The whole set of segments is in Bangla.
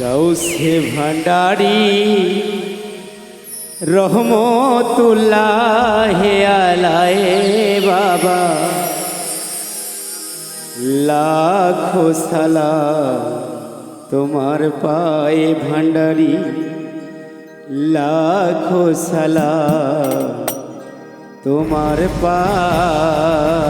গৌসে ভান্ডারি রহমতুল্লাহ আলায়ে বাবা। লাখো সালাম তোমার পায়ে ভান্ডারি লাখো সালাম তোমার পায়ে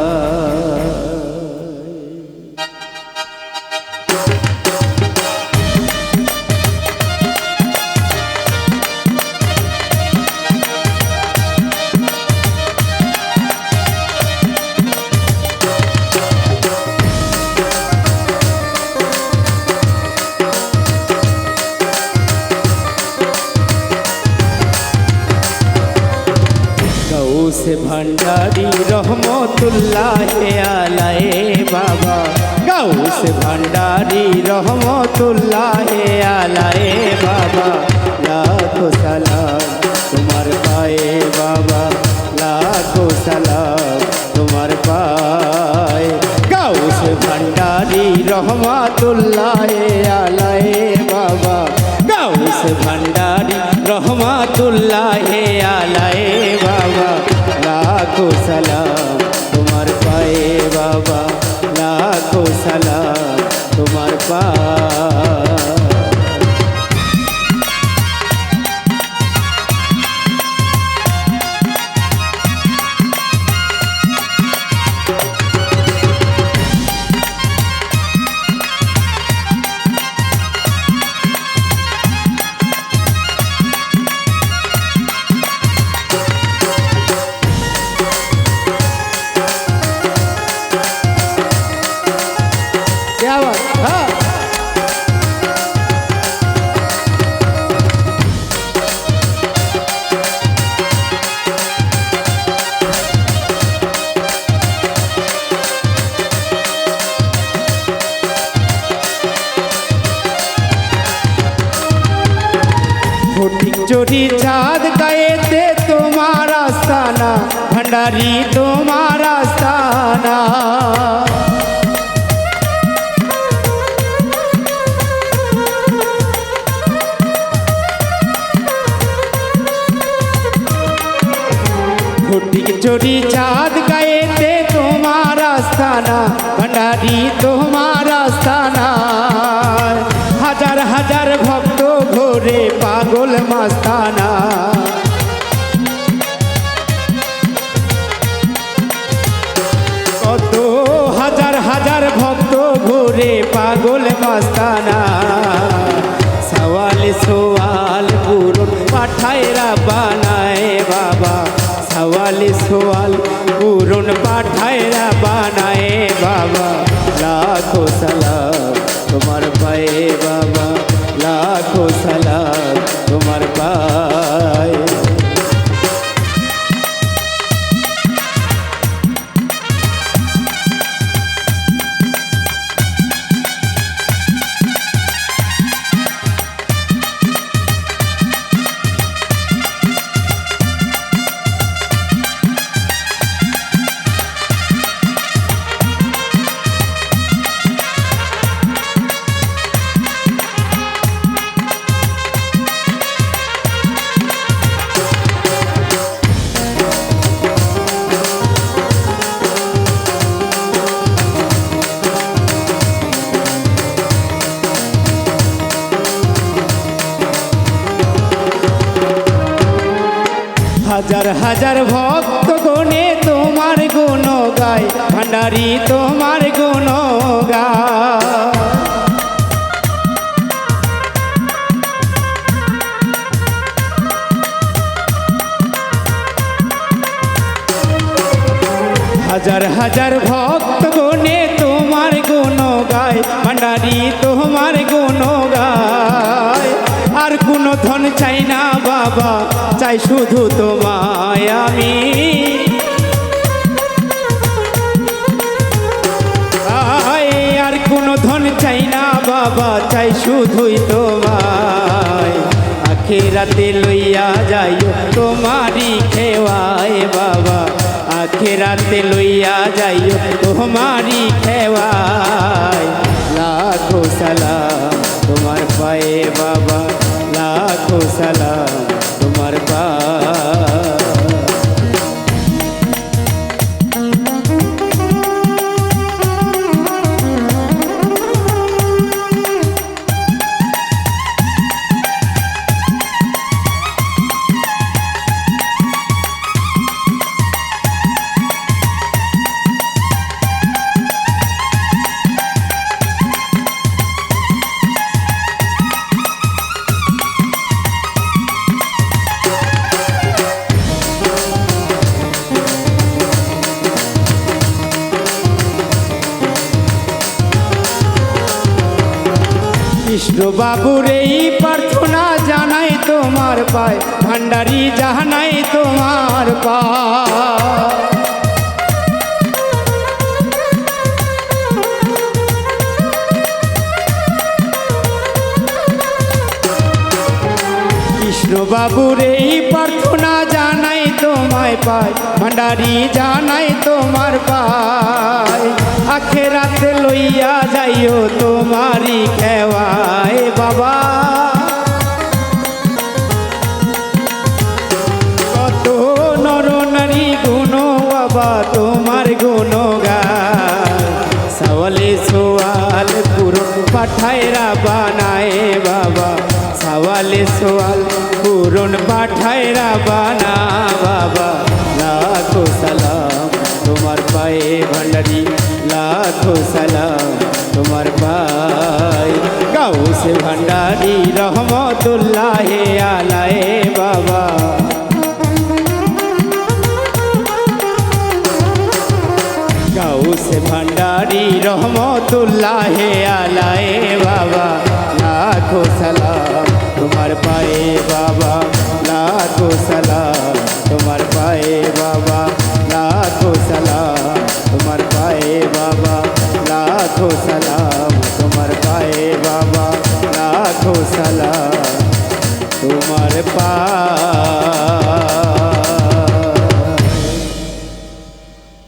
ভান্ডারি রহমতুল্লাহ আলায়ে বাবা। গৌস ভান্ডারি রহমতুল্লাহ আলায়ে বাবা। লাখো সালাম তোমার পায়ে বাবা। লাখো সালাম তোমার পায়ে। গৌস ভান্ডারি রহমতুল্লাহ আলায়ে লাখো সালাম তোমার পায়ে বাবা লাখো সালাম তোমার পায়ে चोरी चाँद थे तुम्हारा स्थाना भंडारी तुम्हारा स्थाना चोरी चाँद थे तुम्हारा स्थाना भंडारी तुम्हारा स्थाना পাগল মাস্তানা। কত হাজার হাজার ভক্ত ঘুরে পাগল মাস্তানা। সওয়াল সোয়াল পূরণ পাঠায়রা বানায় বাবা। সওয়াল সোয়াল পূরণ পাঠায়রা বানায় বাবা। লাখো সালাম তোমার পায়ে বাবা। লাখো সালাম হাজার হাজার ভক্ত গণে তোমার গুণ গায় ভান্ডারি তোমার গুণ গায় হাজার হাজার ভক্ত গণে তোমার গুণ গায় ভান্ডারি তোমার গুণ গায় কোনো ধন চাই না, বাবা। চাই শুধু তোমায় আমি। আর কোনো ধন চাই না, বাবা। চাই শুধুই তোমায়। আখেরাতে লইয়া যাইও, তোমারই খেওয়ায়, বাবা। আখেরাতে লইয়া যাইও, তোমারই খেওয়ায়। লাখো সালাম তোমার পায়ে কৃষ্ণ লাখো সালাম বাবুর এই প্রার্থনা জানাই তোমার পায়। ভান্ডারি জানাই তোমার পায়। কৃষ্ণ বাবুর এই প্রার্থনা তোমায় পায়। ভান্ডারি জানাই তোমার পায়। আখেরাতে লইয়া যাইও তোমারি খেওয়ায়, বাবা। কত নর নারী গুণ বাবা তোমার গুণ সওয়ালে সোয়াল পুরো পাঠায়রা বানায় বাবা। সওয়ালে সোয়াল পূরণ পাঠায়রা বানা বাবা। লাখো সালাম, তোমার পায়ে ভান্ডারি। লাখো সালাম, তোমার পায়ে। গাও সে ভান্ডারি, রহমতুল্লাহ আলায়ে, বাবা। গাউসে ভান্ডারি, রহমতুল্লাহ আলায়ে, বাবা। লাখো সালাম তোমার পায়ে বাবা, লাখো সালাম। তোমার পায়ে বাবা, লাখো সালাম। তোমার পায়ে বাবা, লাখো সালাম। তোমার পায়ে বাবা, লাখো সালাম। তোমার পা